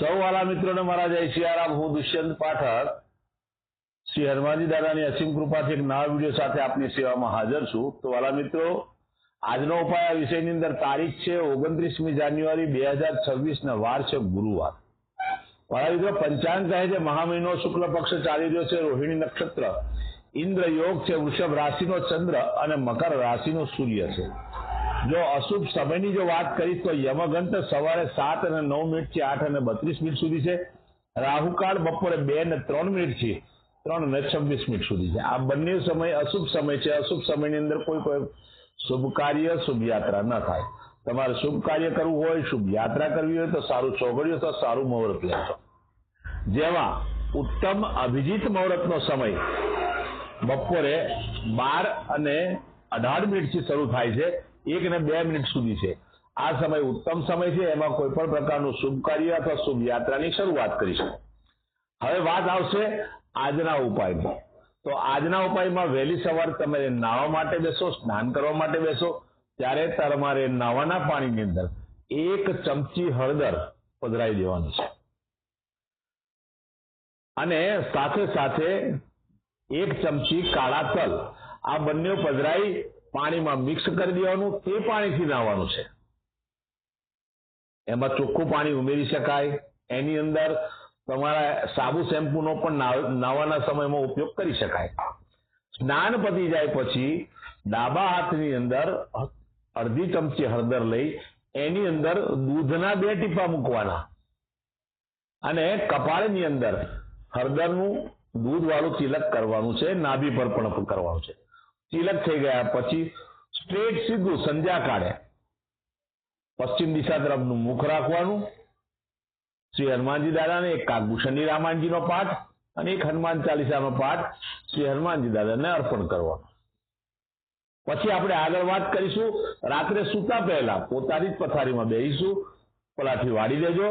સૌ વાલા મિત્રોને મારા જય સિયારામ હું દુષ્યંત પાઠક. શ્રી હનુમાનજી દાદાની અસીમ કૃપાથી એક નવા વીડિયો સાથે આપની સેવામાં હાજર છું. તો વાલા મિત્રો, આજનો ઉપાય આ વિષયની અંદર તારીખ છે ઓગણત્રીસમી જાન્યુઆરી બે હજાર છવ્વીસ ના વાર છે ગુરુવાર. વાલા મિત્રો, પંચાંગ કહે છે, મહામહિનો શુક્લ પક્ષ ચાલી રહ્યો છે, રોહિણી નક્ષત્ર. ઇન્દ્ર યોગ છે, વૃષભ રાશિનો ચંદ્ર અને મકર રાશિનો સૂર્ય છે. જો અશુભ સમયની જો વાત કરીશ તો યમગંત સવારે સાત અને નવ મિનિટથી આઠ અને બત્રીસ મિનિટ સુધી છે. રાહુકાળ બપોરે બે ને ત્રણ મિનિટથી ત્રણ અને છવ્વીસ મિનિટ સુધી છે. આ બંને સમય અશુભ સમય છે. અશુભ સમયની અંદર કોઈ કોઈ શુભ કાર્ય, શુભ યાત્રા ન થાય. તમારે શુભ કાર્ય કરવું હોય, શુભ યાત્રા કરવી હોય તો સારું ચોઘડ્યું તો સારું મુહૂર્ત લેશો જેમાં ઉત્તમ અભિજીત મુહૂર્તનો સમય બપોરે બાર અને અઢાર મિનિટથી શરૂ થાય છે. એક ને બે મિનિટ સુધી છે. આ સમય ઉત્તમ સમય છે, એમાં કોઈ પણ પ્રકારનું શુભ કાર્ય અથવા શુભ યાત્રાની શરૂઆત કરી શકો. હવે વાત આવશે આજના ઉપાયમાં. તો આજના ઉપાયમાં વહેલી સવાર તમે નાહવા માટે બેસો, સ્નાન કરવા માટે બેસો. ત્યારે તમારે નાવાના પાણીની અંદર એક ચમચી હળદર પધરાઈ દેવાની છે. અને સાથે સાથે એક ચમચી કાળા તલ. આ બંને પધરાઈ પાણીમાં મિક્સ કરી દેવાનું, તે પાણીથી નાવાનું છે. એમાં ચોખ્ખું પાણી ઉમેરી શકાય. એની અંદર તમારા સાબુ શેમ્પૂનો પણ નાવાના સમયમાં ઉપયોગ કરી શકાય. સ્નાન પતી જાય પછી ડાબા હાથની અંદર અડધી ચમચી હળદર લઈ એની અંદર દૂધના બે ટીપા મૂકવાના. અને કપાળની અંદર હળદરનું દૂધ વાળું તિલક કરવાનું છે, નાભી પર પણ કરવાનું છે. તિલક થઈ ગયા. પછી સ્ટ્રેટ સીધું સંધ્યા કાળે પશ્ચિમ દિશા તરફનું મુખ રાખવાનું. શ્રી હનુમાનજી દાદાને એક કાગભૂષણની રામાયણજીનો પાઠ અને એક હનુમાન ચાલીસાનો પાઠ શ્રી હનુમાનજી દાદાને અર્પણ કરવાનો. પછી આપણે આગળ વાત કરીશું. રાત્રે સૂતા પહેલા પોતાની જ પથારીમાં બેસીશું પલાઠી વાળી દેજો.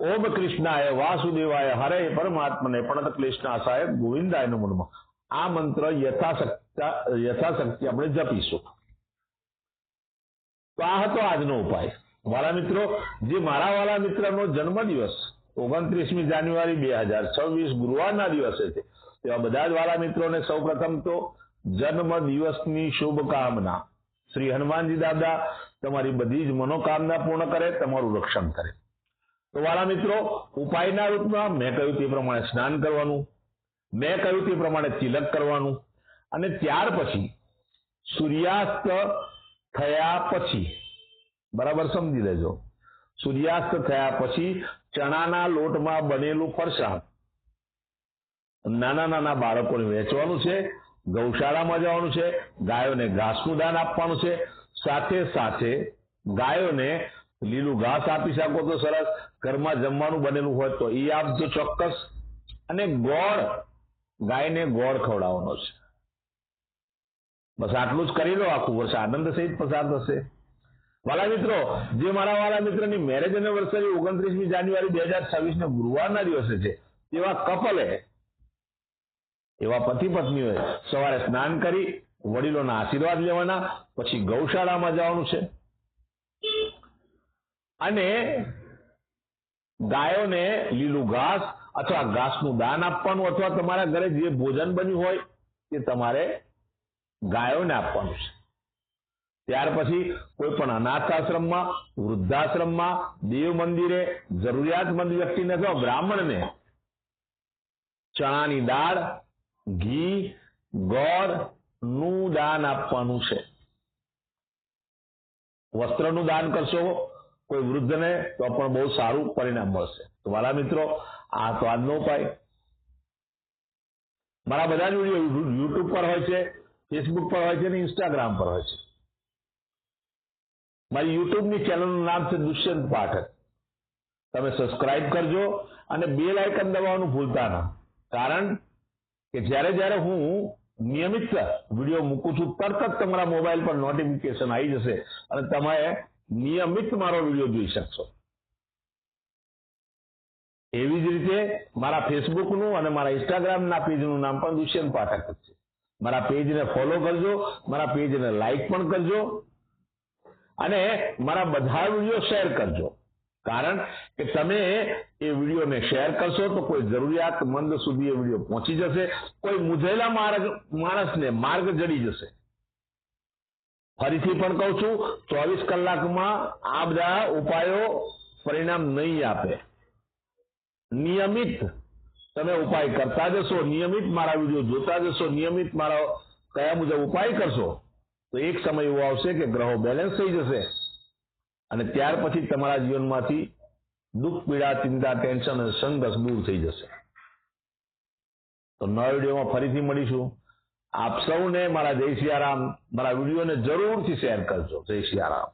ઓમ કૃષ્ણાય વાસુદેવાય હરે પરમાત્મને પ્રણત સાહેબ ગોવિંદાય નમઃ. આ મંત્ર યથાશક્તિ યથાશક્તિ આપણે જપીશું. તો આ હતો આજનો ઉપાય. વાલા મિત્રો, જે મારા વાળા મિત્રનો જન્મદિવસ, ઓગણત્રીસમી જાન્યુઆરી બે હજાર છવ્વીસ ગુરુવારના દિવસે છે, તેવા બધા જ વાળા મિત્રોને સૌ પ્રથમ તો જન્મ દિવસની શુભકામના. શ્રી હનુમાનજી દાદા તમારી બધી જ મનોકામના પૂર્ણ કરે, તમારું રક્ષણ કરે. તો વાળા મિત્રો, ઉપાયના રૂપમાં મેં કહ્યું તે પ્રમાણે સ્નાન કરવાનું. મેં કહ્યું તે પ્રમાણે તિલક કરવાનું અને ત્યાર પછી સૂર્યાસ્ત થયા પછી, બરાબર સમજી લેજો. સૂર્યાસ્ત થયા પછી ચણાના લોટમાં બનેલું ફરસાણ. નાના નાના બાળકોને વેચવાનું છે, ગૌશાળામાં જવાનું છે, ગાયોને ઘાસનું દાન આપવાનું છે. સાથે સાથે ગાયોને લીલું ઘાસ આપી શકો તો સરસ. ઘરમાં જમવાનું બનેલું હોય તો એ આપજો ચોક્કસ. અને ગોળ ગાયને ગોળ ખવડાવવાનો છે. બસ આટલું જ કરી લો આખું વર્ષ, આનંદ સહિત પસાર થશે. વાલા મિત્રો, જે મારા વાલા મિત્રની મેરેજ એનિવર્સરી ઓગણત્રીસમી જાન્યુઆરી બે હજાર છવ્વીસ ગુરુવારના દિવસે છે તેવા કપલે એવા પતિ પત્નીઓએ સવારે સ્નાન કરી, વડીલોના આશીર્વાદ લેવાના, પછી ગૌશાળામાં જવાનું છે. અને ગાયોને લીલું ઘાસ અથવા ઘાસનું દાન આપવાનું અથવા તમારા ઘરે જે ભોજન બન્યું હોય તે તમારે ગાયોને આપવાનું છે. ત્યાર પછી કોઈ પણ અનાથ આશ્રમમાં વૃદ્ધાશ્રમમાં, દેવ મંદિરે જરૂરિયાતમંદ વ્યક્તિને અથવા બ્રાહ્મણને ચણાની દાળ, ઘી, ગોળનું દાન આપવાનું છે. વસ્ત્રનું દાન કરશો કોઈ વૃદ્ધને તો પણ બહુ સારું પરિણામ મળશે. તો વાલા મિત્રો આ તો આજનો ઉપાય. મારા બધા જ વીડિયો યુટ્યુબ પર હોય છે ફેસબુક પર હોય છે અને ઇન્સ્ટાગ્રામ પર હોય છે મારી યુટ્યુબની ચેનલનું નામ છે દુષ્યંત પાઠક તમે સબસ્ક્રાઇબ કરજો અને બેલ આઇકન દબાવવાનું ભૂલતા ના કારણ કે જ્યારે જ્યારે હું નિયમિત વીડિયો મૂકું છું તરત જ તમારા મોબાઈલ પર નોટિફિકેશન આવી જશે અને તમે નિયમિત મારો વીડિયો જોઈ શકશો એવી જ રીતે મારા ફેસબુકનું અને મારા ઇન્સ્ટાગ્રામના પેજનું નામ પણ દુષ્યંત પાઠક છે. મારા પેજને ફોલો કરજો, મારા પેજને લાઈક પણ કરજો અને મારા બધા વીડિયો શેર કરજો. કારણ કે તમે એ વિડીયોને શેર કરશો તો કોઈ જરૂરિયાતમંદ સુધી એ વીડિયો પહોંચી જશે, કોઈ મૂંઝેલા માર્ગ, માણસને માર્ગ જડી જશે. ફરીથી પણ કહું છું, ચોવીસ કલાકમાં આ બધા ઉપાયો પરિણામ નહીં આપે. નિયમિત તમે ઉપાય કરતા જશો, નિયમિત મારા વીડિયો જોતા જશો, નિયમિત મારા કયા મુજબ ઉપાય કરશો, તો એક સમય એવો આવશે કે ગ્રહો બેલેન્સ થઈ જશે. અને ત્યાર પછી તમારા જીવનમાંથી દુઃખ, પીડા, ચિંતા, ટેન્શન અને સંઘર્ષ દૂર થઈ જશે. તો નવા વિડીયોમાં ફરીથી મળીશું. આપ સૌને મારા જય સિયારામ મારા વિડીયોને જરૂરથી શેર કરજો. જય સિયારામ